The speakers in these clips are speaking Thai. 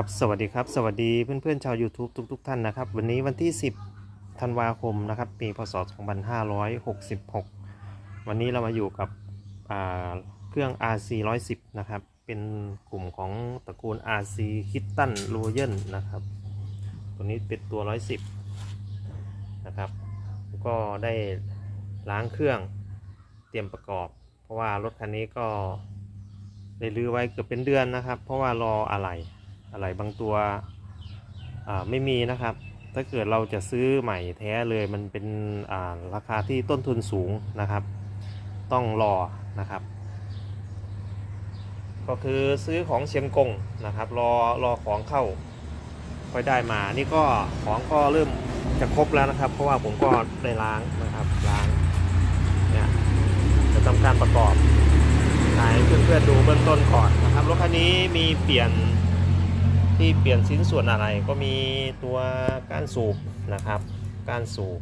ครับสวัสดีครับ สวัสดีเพื่อนๆชาว YouTube ทุกๆท่านนะครับ วันนี้วันที่ 10 ธันวาคมนะครับปีพศ 2566 วันนี้เรามาอยู่กับเครื่อง RC 110นะครับ เป็นกลุ่มของตระกูล RC Kitten Royal นะครับ ตัวนี้เป็นตัว 110 นะครับ ก็ได้ล้างเครื่องเตรียมประกอบ เพราะว่ารถคันนี้ก็ได้รื้อไว้เกือบเป็นเดือนนะครับ เพราะว่ารออะไหล่ อะไรบางตัวไม่มีนะครับ ถ้าเกิดเราจะซื้อใหม่แท้เลยมันเป็นาราคาที่ต้นทุนสูงนะครับ ต้องรอนะครับ ก็คือซื้อของเชียงกงนะครับ รอรอของเข้าค่อยได้มา นี่ก็ของก็เริ่มจะครบแล้วนะครับ เพราะว่าผมก็ได้ล้างนะครับล้างเนี่ยจะทำการประกอบให้เพื่อนๆดูเบื้องต้นก่อนนะครับรถคันนี้มีเปลี่ยน ที่เปลี่ยนชิ้นส่วนอะไรก็มีตัวก้านสูบนะครับก้านสูบ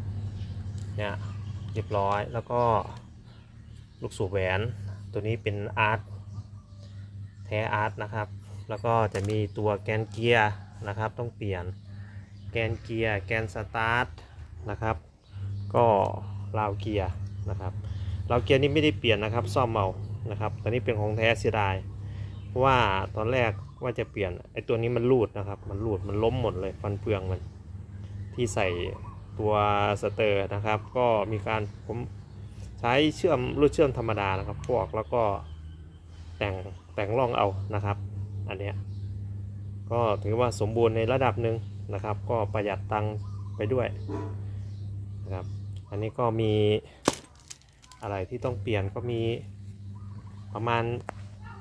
เนี่ยเรียบร้อยแล้วก็ลูกสูบแหวนตัวนี้เป็นอาร์ตแท้อาร์ตนะครับแล้วก็จะมีตัวแกนเกียร์นะครับต้องเปลี่ยนแกนเกียร์แกนสตาร์ทนะครับก็ราวเกียร์นะครับราวเกียร์นี่ไม่ได้เปลี่ยนนะครับซ่อมเอานะครับตอนนี้เป็นของแท้เสียดายเพราะว่าตอนแรก ว่าจะเปลี่ยนไอตัวนี้มันรูดนะครับ มันรูดมันล้มหมดเลยฟันเฟืองมัน ที่ใส่ตัวสเตอร์นะครับ ก็มีการผมใช้เชื่อมรูดเชื่อมธรรมดานะครับพวกแล้วก็แต่งแต่งร่องเอานะครับ อันเนี้ยก็ถือว่าสมบูรณ์ในระดับหนึ่งนะครับ ก็ประหยัดตังค์ไปด้วยนะครับ อันนี้ก็มีอะไรที่ต้องเปลี่ยนก็มีประมาณ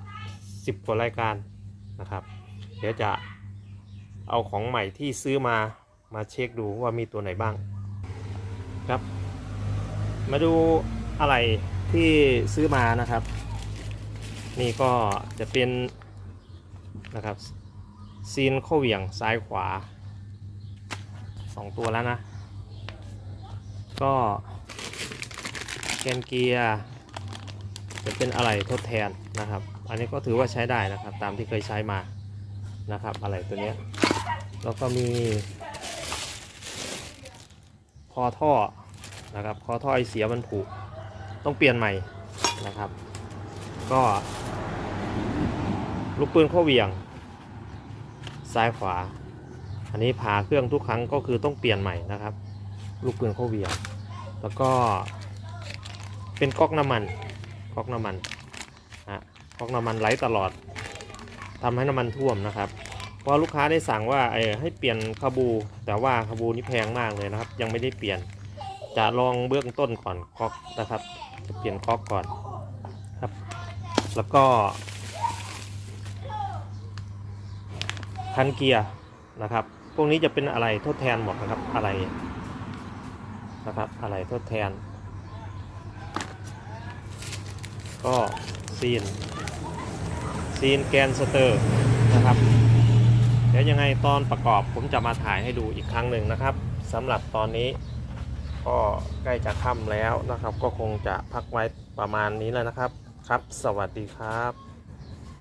10กว่ารายการ นะครับ เดี๋ยวจะเอาของใหม่ที่ซื้อมามาเช็คดูว่ามีตัวไหนบ้างครับ มาดูอะไรที่ซื้อมานะครับ นี่ก็จะเป็นนะครับซีนข้าเหวี่ยงซ้ายขวา 2 ตัวแล้วนะ ก็แกนเกียร์ จะเป็นอะไรทดแทนนะครับ อันนี้ก็ถือว่าใช้ได้นะครับ ตามที่เคยใช้มานะครับอะไรตัวนี้แล้วก็มีคอท่อนะครับคอท่อไอเสียมันผุต้องเปลี่ยนใหม่นะครับ ก็ลูกปืนข้าเวียง ซ้ายขวา อันนี้ผ่าเครื่องทุกครั้งก็คือต้องเปลี่ยนใหม่นะครับ ลูกปืนข้าเวียง แล้วก็เป็นก๊อกน้ำมัน ก๊อกน้ำมันก๊อกน้ำมันไหลตลอดทำให้น้ำมันท่วมนะครับเพราะลูกค้าได้สั่งว่าเออให้เปลี่ยนคาบู แต่ว่าคาบูนี่แพงมากเลยนะครับ ยังไม่ได้เปลี่ยนจะลองเบื้องต้นก่อนก๊อกนะครับ จะเปลี่ยนก๊อกก่อนครับ แล้วก็คันเกียร์นะครับ พวกนี้จะเป็นอะไรทดแทนหมดนะครับอะไรนะครับอะไรทดแทน ก็ซีนซีนแกนสเตอร์นะครับเดี๋ยวยังไงตอนประกอบผมจะมาถ่ายให้ดูอีกครั้งหนึ่งนะครับสำหรับตอนนี้ก็ใกล้จะค่ำแล้วนะครับ ก็คงจะพักไว้ประมาณนี้แล้วนะครับ ครับ สวัสดีครับ